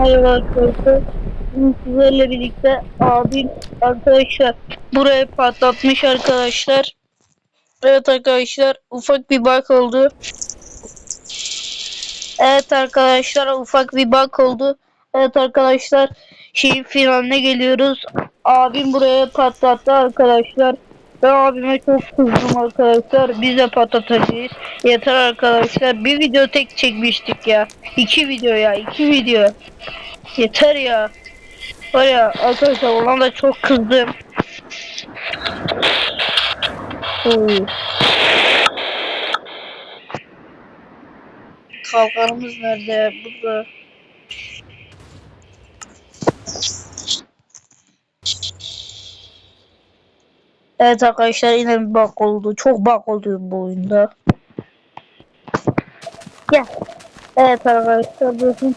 Merhaba arkadaşlar. Sizlerle birlikte abim arkadaşlar buraya patlatmış arkadaşlar. Evet arkadaşlar ufak bir bug oldu. Evet arkadaşlar ufak bir bug oldu. Evet arkadaşlar şeyin finaline geliyoruz. Abim buraya patlattı arkadaşlar. Ben abime çok kızdım arkadaşlar. Biz de patlatacağız. Yeter arkadaşlar. Bir video tek çekmiştik ya. İki video ya. iki video. Yeter ya. Var ya arkadaşlar ona da çok kızdım. Oy. Kalkanımız nerede? Burada. Evet arkadaşlar yine bir bug oldu. Çok bug oldu bu oyunda. Gel. Evet arkadaşlar bakın.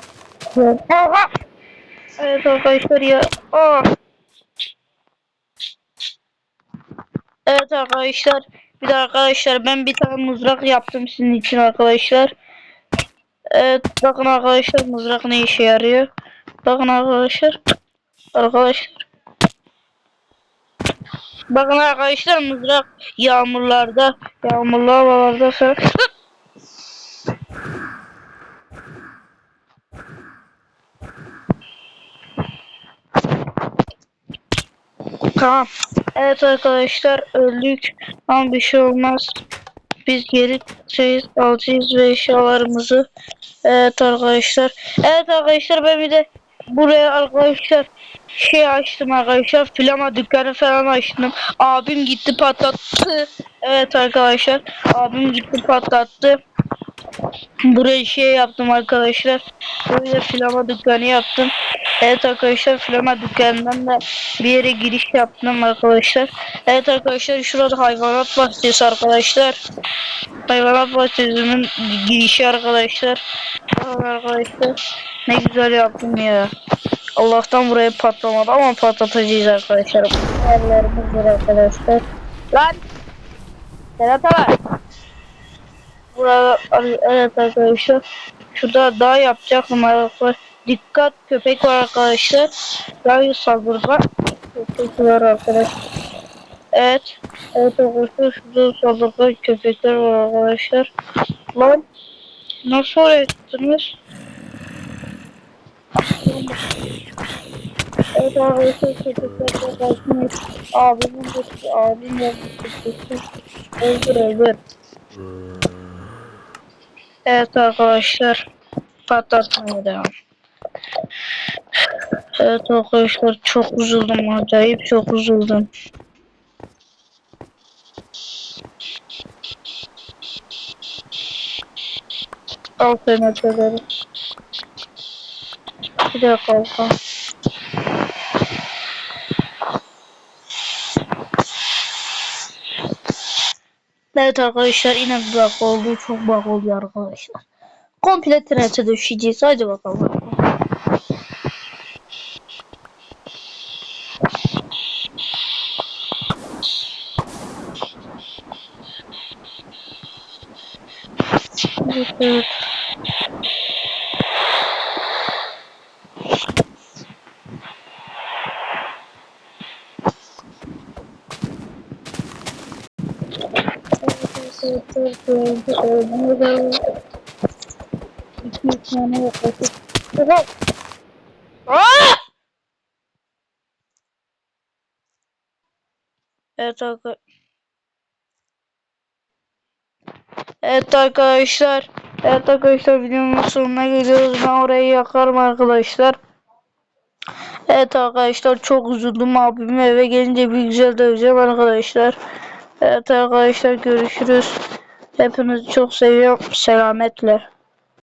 Evet arkadaşlar ya. Aa. Evet arkadaşlar. Bir de arkadaşlar ben bir tane mızrak yaptım sizin için arkadaşlar. Evet bakın arkadaşlar mızrak ne işe yarıyor. Bakın arkadaşlar. Arkadaşlar. Bakın arkadaşlar mızrak yağmurlarda, yağmurlu havalarda falan. Tamam. Evet arkadaşlar öldük ama bir şey olmaz. Biz geri şey alacağız ve eşyalarımızı. Evet arkadaşlar. Evet arkadaşlar ben bir de buraya arkadaşlar şey açtım arkadaşlar. Flama dükkanı falan açtım. Abim gitti patlattı. Evet arkadaşlar. Abim gitti patlattı. Buraya şey yaptım arkadaşlar. Böyle flama dükkanı yaptım. Evet arkadaşlar flama dükkanından da bir yere giriş yaptım arkadaşlar. Evet arkadaşlar şurada hayvanat bahçesi arkadaşlar. Hayvanat bahçesinin girişi arkadaşlar. Arkadaşlar ne güzel yaptım ya. Allah'tan buraya patlamadı ama patlatacağız arkadaşlar. Yerlerimiz var arkadaşlar. Lan! Serhat abi. Burada evet arkadaşlar. Şurada daha yapacaktım arkadaşlar. Dikkat köpek var arkadaşlar. Daha saldırgan köpek var arkadaşlar. Evet. Evet arkadaşlar şurada saldırgan köpekler var arkadaşlar. Lan nasıl öğrettiniz? Evet arkadaşlar de kaçmış. Abimin de abim de. Öldür öldür. Evet arkadaşlar patlatmaya devam. Evet arkadaşlar çok üzüldüm acayip çok üzüldüm. Al dakika Hakan. Evet arkadaşlar yine bak oldu. Çok bak oldu arkadaşlar. Komple trente düşeceğiz. Hadi bakalım. Evet, evet. Arkadaşlar. Evet arkadaşlar. Evet videonun sonuna geliyoruz. Ben orayı yakarım arkadaşlar. Evet arkadaşlar çok üzüldüm abim eve gelince bir güzel döveceğim arkadaşlar. Evet arkadaşlar görüşürüz. Hepinizi çok seviyorum. Selametle.